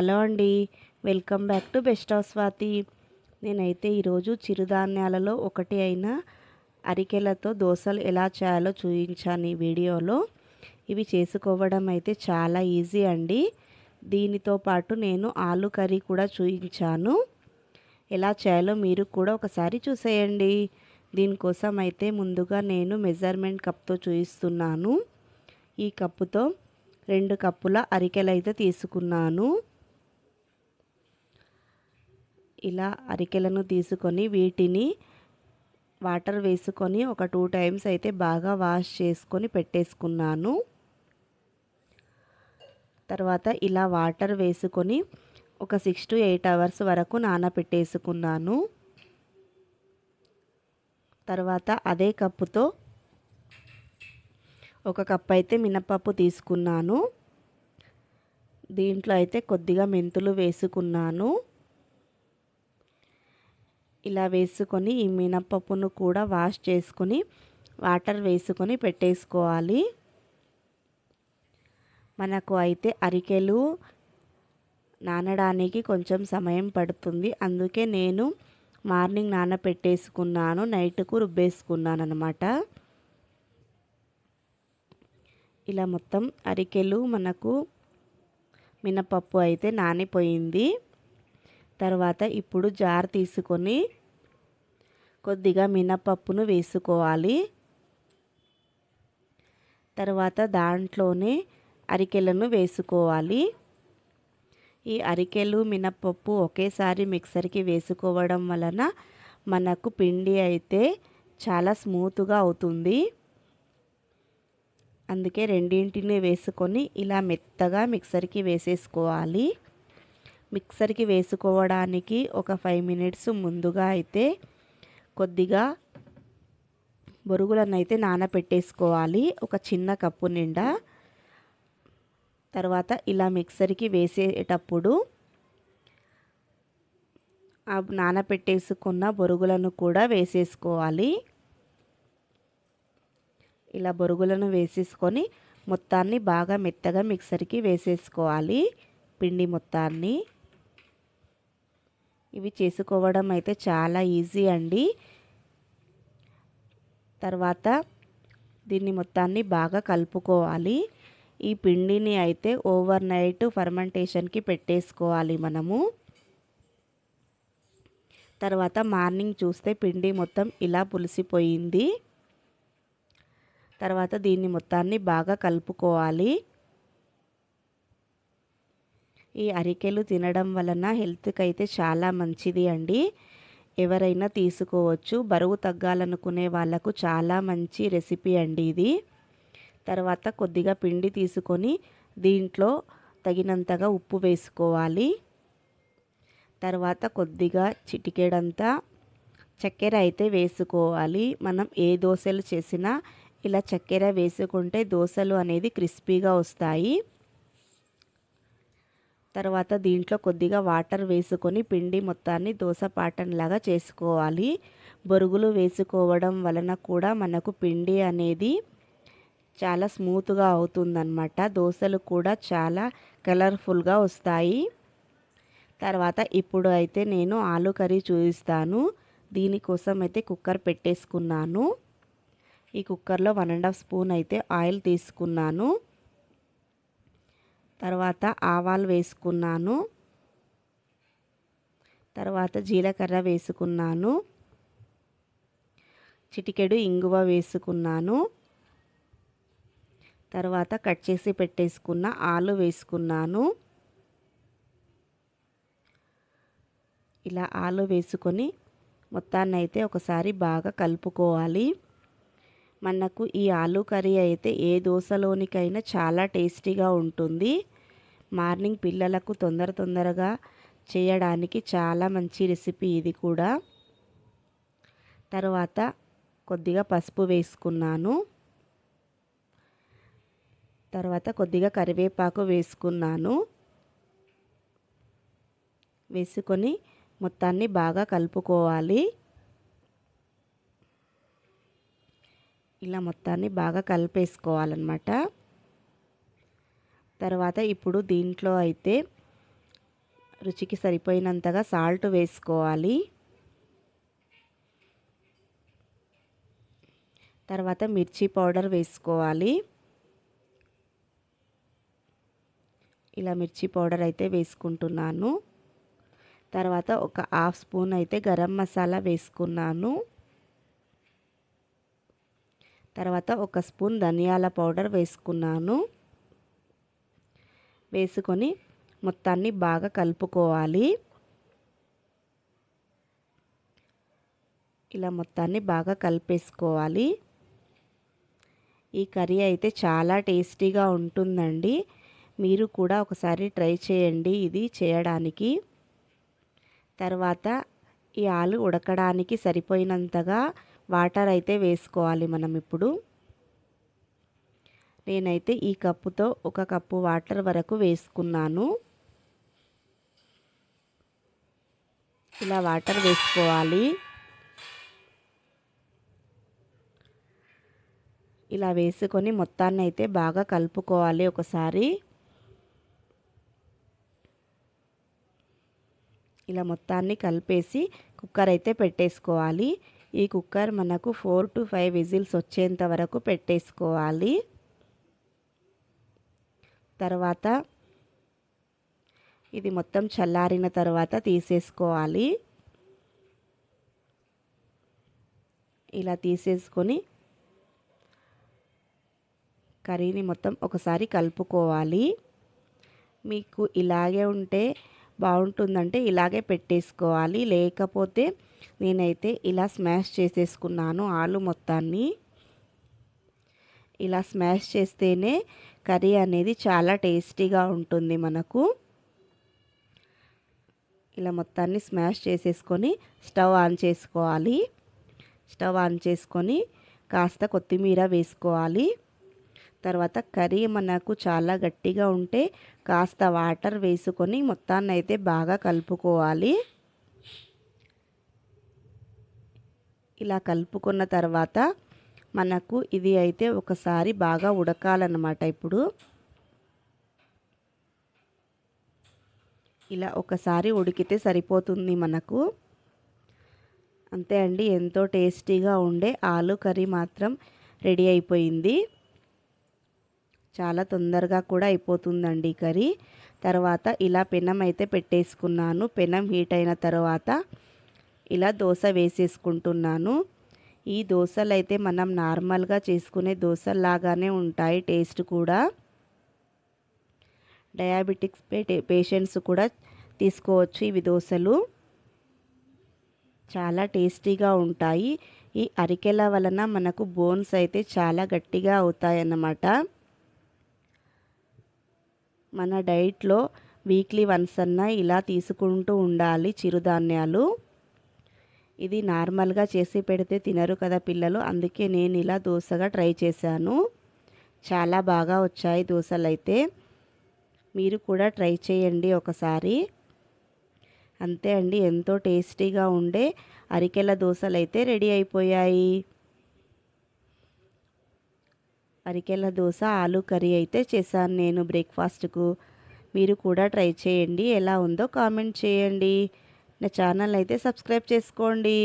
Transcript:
Hello అండి. Welcome back to best of Swathi. నేనైతే ఈరోజు చిరుధాన్యాలలో ఒకటి అయిన అరికెలతో దోశలు ఎలా చేయాలో చూపించాను ఈ వీడియోలో. ఇవి చేసుకోవడం అయితే చాలా ఈజీ అండి. దీనితో పాటు నేను ఆలు కర్రీ కూడా చూపించాను ఎలా చేయాలో మీరు కూడా ఒకసారి చూసేయండి. దీనికోసం అయితే ముందుగా నేను మెజర్మెంట్ కప్తో చూపిస్తున్నాను ఈ కప్పుతో రెండు కప్పుల అరికెలు అయితే తీసుకున్నాను. ఇలా అరికెలను తీసుకొని వీటిని వాటర్ వేసుకొని ఒక టూ టైమ్స్ అయితే బాగా వాష్ చేసుకొని పెట్టేసుకున్నాను. తర్వాత ఇలా వాటర్ వేసుకొని ఒక సిక్స్ టు ఎయిట్ అవర్స్ వరకు నానబెట్టేసుకున్నాను. తర్వాత అదే కప్పుతో ఒక కప్ అయితే మినపప్పు తీసుకున్నాను. దీంట్లో అయితే కొద్దిగా మెంతులు వేసుకున్నాను. ఇలా వేసుకొని ఈ మినపప్పును కూడా వాష్ చేసుకొని వాటర్ వేసుకొని పెట్టేసుకోవాలి. మనకు అయితే అరికెలు నానడానికి కొంచెం సమయం పడుతుంది. అందుకే నేను మార్నింగ్ నానపెట్టేసుకున్నాను. నైట్కు రుబ్బేసుకున్నాను అనమాట ఇలా మొత్తం అరికెలు మనకు మినపప్పు అయితే నానిపోయింది. తర్వాత ఇప్పుడు జార్ తీసుకొని కొద్దిగా మినపప్పును వేసుకోవాలి. తర్వాత దాంట్లోనే అరికెలను వేసుకోవాలి. ఈ అరికెలు మినపప్పు ఒకేసారి మిక్సర్కి వేసుకోవడం వలన మనకు పిండి అయితే చాలా స్మూత్గా అవుతుంది. అందుకే రెండింటిని వేసుకొని ఇలా మెత్తగా మిక్సర్కి వేసేసుకోవాలి. మిక్సర్కి వేసుకోవడానికి ఒక ఫైవ్ మినిట్స్ ముందుగా అయితే కొద్దిగా బొరుగులను అయితే నానపెట్టేసుకోవాలి. ఒక చిన్న కప్పు నిండా. తర్వాత ఇలా మిక్సర్కి వేసేటప్పుడు ఆ నానపెట్టేసుకున్న బొరుగులను కూడా వేసేసుకోవాలి. ఇలా బొరుగులను వేసేసుకొని మొత్తాన్ని బాగా మెత్తగా మిక్సర్కి వేసేసుకోవాలి. పిండి మొత్తాన్ని. ఇవి చేసుకోవడం అయితే చాలా ఈజీ అండి. తర్వాత దీన్ని మొత్తాన్ని బాగా కలుపుకోవాలి. ఈ పిండిని అయితే ఓవర్ నైట్ ఫర్మెంటేషన్కి పెట్టేసుకోవాలి మనము. తర్వాత మార్నింగ్ చూస్తే పిండి మొత్తం ఇలా పులిసిపోయింది. తర్వాత దీన్ని మొత్తాన్ని బాగా కలుపుకోవాలి. ఈ అరికెలు తినడం వలన హెల్త్కి అయితే చాలా మంచిది అండి. ఎవరైనా తీసుకోవచ్చు. బరువు తగ్గాలనుకునే వాళ్ళకు చాలా మంచి రెసిపీ అండి ఇది. తర్వాత కొద్దిగా పిండి తీసుకొని దీంట్లో తగినంతగా ఉప్పు వేసుకోవాలి. తర్వాత కొద్దిగా చిటికెడంతా చక్కెర అయితే వేసుకోవాలి. మనం ఏ దోశలు చేసినా ఇలా చక్కెర వేసుకుంటే దోశలు అనేది క్రిస్పీగా వస్తాయి. తర్వాత దీంట్లో కొద్దిగా వాటర్ వేసుకొని పిండి మొత్తాన్ని దోశ పాటన్లాగా చేసుకోవాలి. బొరుగులు వేసుకోవడం వలన కూడా మనకు పిండి అనేది చాలా స్మూత్గా అవుతుందన్నమాట. దోశలు కూడా చాలా కలర్ఫుల్గా వస్తాయి. తర్వాత ఇప్పుడు అయితే నేను ఆలు కర్రీ చూపిస్తాను. దీనికోసం అయితే కుక్కర్ పెట్టేసుకున్నాను. ఈ కుక్కర్లో వన్ అండ్ హాఫ్ స్పూన్ అయితే ఆయిల్ తీసుకున్నాను. తర్వాత ఆవాలు వేసుకున్నాను. తర్వాత జీలకర్ర వేసుకున్నాను. చిటికెడు ఇంగువ వేసుకున్నాను. తర్వాత కట్ చేసి పెట్టేసుకున్న ఆలు వేసుకున్నాను. ఇలా ఆలు వేసుకొని మొత్తాన్ని అయితే ఒకసారి బాగా కలుపుకోవాలి. మనకు ఈ ఆలు కర్రీ అయితే ఏ దోశలోనికైనా చాలా టేస్టీగా ఉంటుంది. మార్నింగ్ పిల్లలకు తొందర తొందరగా చేయడానికి చాలా మంచి రెసిపీ ఇది కూడా. తర్వాత కొద్దిగా పసుపు వేసుకున్నాను. తర్వాత కొద్దిగా కరివేపాకు వేసుకున్నాను. వేసుకొని మొత్తాన్ని బాగా కలుపుకోవాలి. ఇలా మొత్తాన్ని బాగా కలిపేసుకోవాలన్నమాట. తర్వాత ఇప్పుడు దీంట్లో అయితే రుచికి సరిపోయినంతగా సాల్ట్ వేసుకోవాలి. తర్వాత మిర్చి పౌడర్ వేసుకోవాలి. ఇలా మిర్చి పౌడర్ అయితే వేసుకుంటున్నాను. తర్వాత ఒక హాఫ్ స్పూన్ అయితే గరం మసాలా వేసుకున్నాను. తర్వాత ఒక స్పూన్ ధనియాల పౌడర్ వేసుకున్నాను. వేసుకొని మొత్తాన్ని బాగా కలుపుకోవాలి. ఇలా మొత్తాన్ని బాగా కలిపేసుకోవాలి. ఈ కర్రీ అయితే చాలా టేస్టీగా ఉంటుందండి. మీరు కూడా ఒకసారి ట్రై చేయండి ఇది చేయడానికి. తర్వాత ఈ ఆలు ఉడకడానికి సరిపోయినంతగా వాటర్ అయితే వేసుకోవాలి మనం ఇప్పుడు. నేనైతే ఈ కప్పుతో ఒక కప్పు వాటర్ వరకు వేసుకున్నాను. ఇలా వాటర్ వేసుకోవాలి. ఇలా వేసుకొని మొత్తాన్ని అయితే బాగా కలుపుకోవాలి ఒకసారి. ఇలా మొత్తాన్ని కలిపేసి కుక్కర్ అయితే పెట్టేసుకోవాలి. ఈ కుక్కర్ మనకు ఫోర్ టు ఫైవ్ విజిల్స్ వచ్చేంత వరకు పెట్టేసుకోవాలి. తర్వాత ఇది మొత్తం చల్లారిన తర్వాత తీసేసుకోవాలి. ఇలా తీసేసుకొని కర్రీని మొత్తం ఒకసారి కలుపుకోవాలి. మీకు ఇలాగే ఉంటే బాగుంటుందంటే ఇలాగే పెట్టేసుకోవాలి. లేకపోతే నేనైతే ఇలా స్మాష్ చేసేసుకున్నాను ఆలు మొత్తాన్ని. ఇలా స్మాష్ చేస్తేనే కర్రీ అనేది చాలా టేస్టీగా ఉంటుంది మనకు. ఇలా మొత్తాన్ని స్మాష్ చేసేసుకొని స్టవ్ ఆన్ చేసుకోవాలి. స్టవ్ ఆన్ చేసుకొని కాస్త కొత్తిమీర వేసుకోవాలి. తర్వాత కర్రీ మనకు చాలా గట్టిగా ఉంటే కాస్త వాటర్ వేసుకొని మొత్తాన్ని అయితే బాగా కలుపుకోవాలి. ఇలా కలుపుకున్న తర్వాత మనకు ఇది అయితే ఒకసారి బాగా ఉడకాలన్నమాట ఇప్పుడు. ఇలా ఒకసారి ఉడికితే సరిపోతుంది మనకు. అంతే అండి ఎంతో టేస్టీగా ఉండే ఆలు కర్రీ మాత్రం రెడీ అయిపోయింది. చాలా తొందరగా కూడా అయిపోతుందండి కర్రీ. తర్వాత ఇలా పెనం అయితే పెట్టేసుకున్నాను. పెనం హీట్ అయిన తర్వాత ఇలా దోశ వేసేసుకుంటున్నాను. ఈ దోశలు అయితే మనం నార్మల్గా చేసుకునే దోశలాగానే ఉంటాయి టేస్ట్ కూడా. డయాబెటిక్స్ పేషెంట్స్ కూడా తీసుకోవచ్చు ఇవి దోశలు. చాలా టేస్టీగా ఉంటాయి. ఈ అరికెల వలన మనకు బోన్స్ అయితే చాలా గట్టిగా అవుతాయి అన్నమాట మన డైట్లో వీక్లీ వన్స్ అన్న ఇలా తీసుకుంటూ ఉండాలి చిరుధాన్యాలు. ఇది నార్మల్గా చేసి పెడితే తినరు కదా పిల్లలు. అందుకే నేను ఇలా దోశగా ట్రై చేశాను. చాలా బాగా వచ్చాయి దోశలు అయితే మీరు కూడా ట్రై చేయండి ఒకసారి. అంతే అండి ఎంతో టేస్టీగా ఉండే అరికెల దోశలు అయితే రెడీ అయిపోయాయి. అరికెల దోశ ఆలు కర్రీ అయితే చేశాను నేను బ్రేక్ఫాస్ట్కు. మీరు కూడా ట్రై చేయండి ఎలా ఉందో కామెంట్ చేయండి. నా ఛానల్ అయితే సబ్స్క్రైబ్ చేసుకోండి.